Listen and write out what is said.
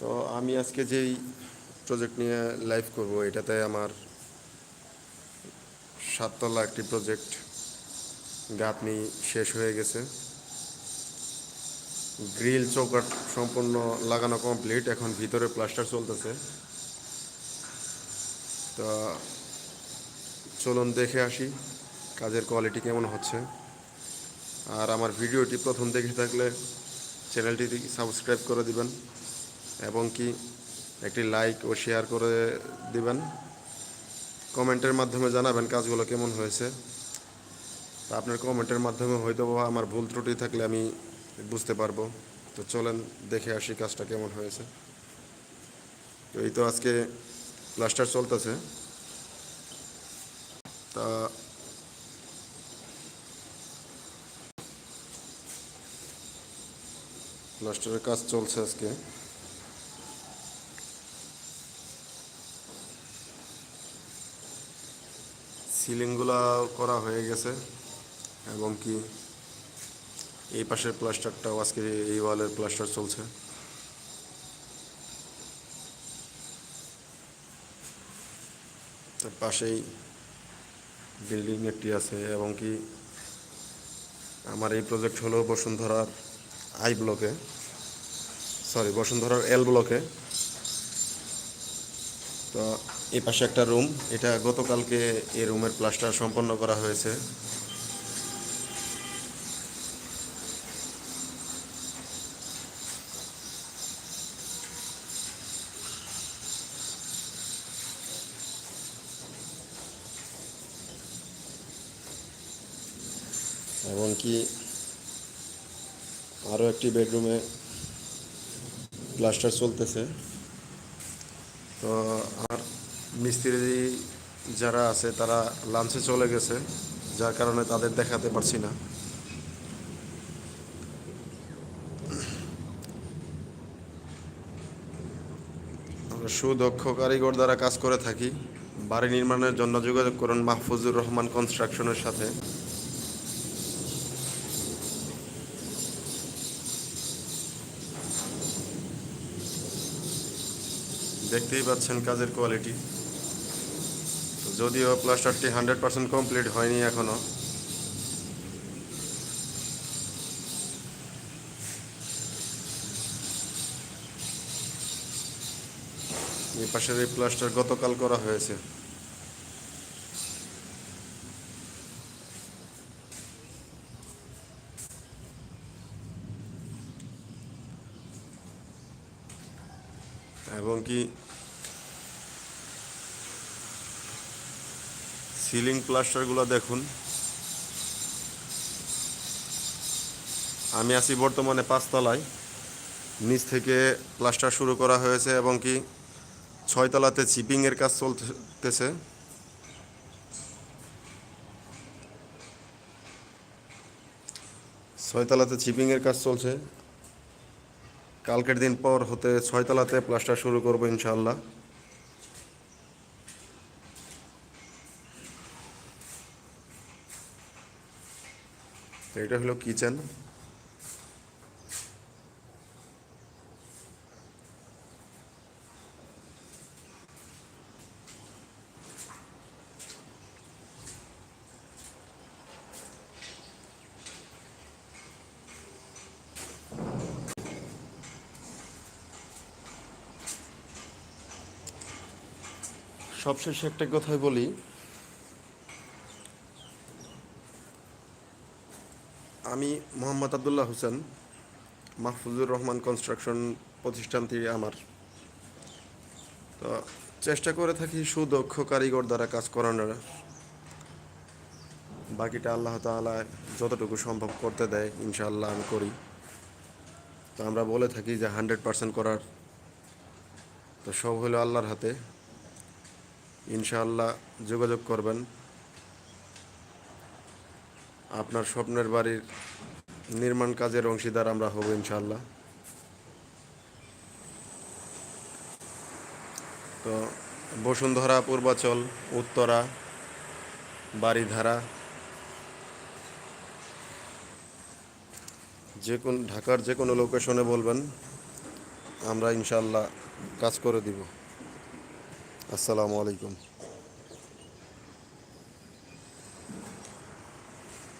তো আমি আজকে যেই প্রজেক্ট নিয়ে লাইভ করব, এটাতে আমার সাততলা একটি প্রজেক্ট গাঁথনি শেষ হয়ে গেছে। গ্রিল চৌকাট সম্পূর্ণ লাগানো কমপ্লিট এখন ভিতরে প্লাস্টার চলতেছে। তো চলুন দেখে আসি কাজের কোয়ালিটি কেমন হচ্ছে। আর আমার ভিডিওটি প্রথম দেখে থাকলে চ্যানেলটি সাবস্ক্রাইব করে দিবেন। এবং কি একটি লাইক ও শেয়ার করে দিবেন। কমেন্টের মাধ্যমে জানাবেন কাজগুলো কেমন হয়েছে। তা আপনার কমেন্টের মাধ্যমে হয়তো আমার ভুল ত্রুটি থাকলে আমি বুঝতে পারব। তো চলেন দেখে আসি কাজটা কেমন হয়েছে। তো এই তো আজকে প্লাস্টার চলতেছে। তা প্লাস্টারের কাজ চলছে আজকে। সিলিংগুলা করা হয়ে গেছে এবং কি এই পাশের প্লাস্টারটাও আজকে এই ওয়ালের প্লাস্টার চলছে। তার পাশেই বিল্ডিং একটি আছে এবং কি আমার এই প্রজেক্ট হলো বসুন্ধরার আই ব্লকে, সরি বসুন্ধরার এল ব্লকে। তো এই পাশে একটা রুম। এটা গতকালকে এই রুমের প্লাস্টার সম্পন্ন করা হয়েছে। এবং কি আরও একটি বেডরুমে প্লাস্টার চলতেছে। তো আর মিস্ত্রি যারা আছে, তারা লাঞ্চে চলে গেছে, যার কারণে তাদের দেখাতে পারছি না। আমরা সুদক্ষ কারিগর দ্বারা কাজ করে থাকি। বাড়ি নির্মাণের জন্য যোগাযোগ করুন মাহফুজুর রহমান কনস্ট্রাকশনের সাথে। দেখতেই পাচ্ছেন কাজের কোয়ালিটি যদিও প্লাস্টারটি হান্ড্রেড পার্সেন্ট কমপ্লিট হয়নি এখনও। এই পাশের এই প্লাস্টার গতকাল করা হয়েছে। এবং কি সিলিং প্লাস্টারগুলো দেখুন। আমি আছি বর্তমানে পাঁচতলায়। নিচ থেকে প্লাস্টার শুরু করা হয়েছে এবং কি ছয়তলাতে চিপিংয়ের কাজ চলতেছে। ছয়তলাতে চিপিংয়ের কাজ চলছে। কালকের দিন পর হতে ছয়তলাতে প্লাস্টার শুরু করব ইনশাল্লাহ এটা হলো কিচেন। সবশেষে একটা কথাই বলি আমি মোহাম্মদ আবদুল্লাহ হোসেন, মাহফুজুর রহমান কনস্ট্রাকশন প্রতিষ্ঠানটি আমার। তো চেষ্টা করে থাকি সুদক্ষ কারিগর দ্বারা কাজ করানোর। বাকিটা আল্লাহ তাআলা যতটুকু সম্ভব করতে দেয়, ইনশাআল্লাহ আমি করি। তো আমরা বলে থাকি যে হান্ড্রেড পার্সেন্ট করার। তো সব হলো আল্লাহর হাতে। ইনশাআল্লাহ যোগাযোগ করবেন। আপনার স্বপ্নের বাড়ির নির্মাণ কাজের অংশীদার আমরা হব ইনশাল্লাহ তো বসুন্ধরা, পূর্বাচল, উত্তরা বাড়িধারা যে কোন ঢাকার যে কোনো লোকেশনে বলবেন, আমরা ইনশাল্লাহ কাজ করে দিব। আসসালামু আলাইকুম।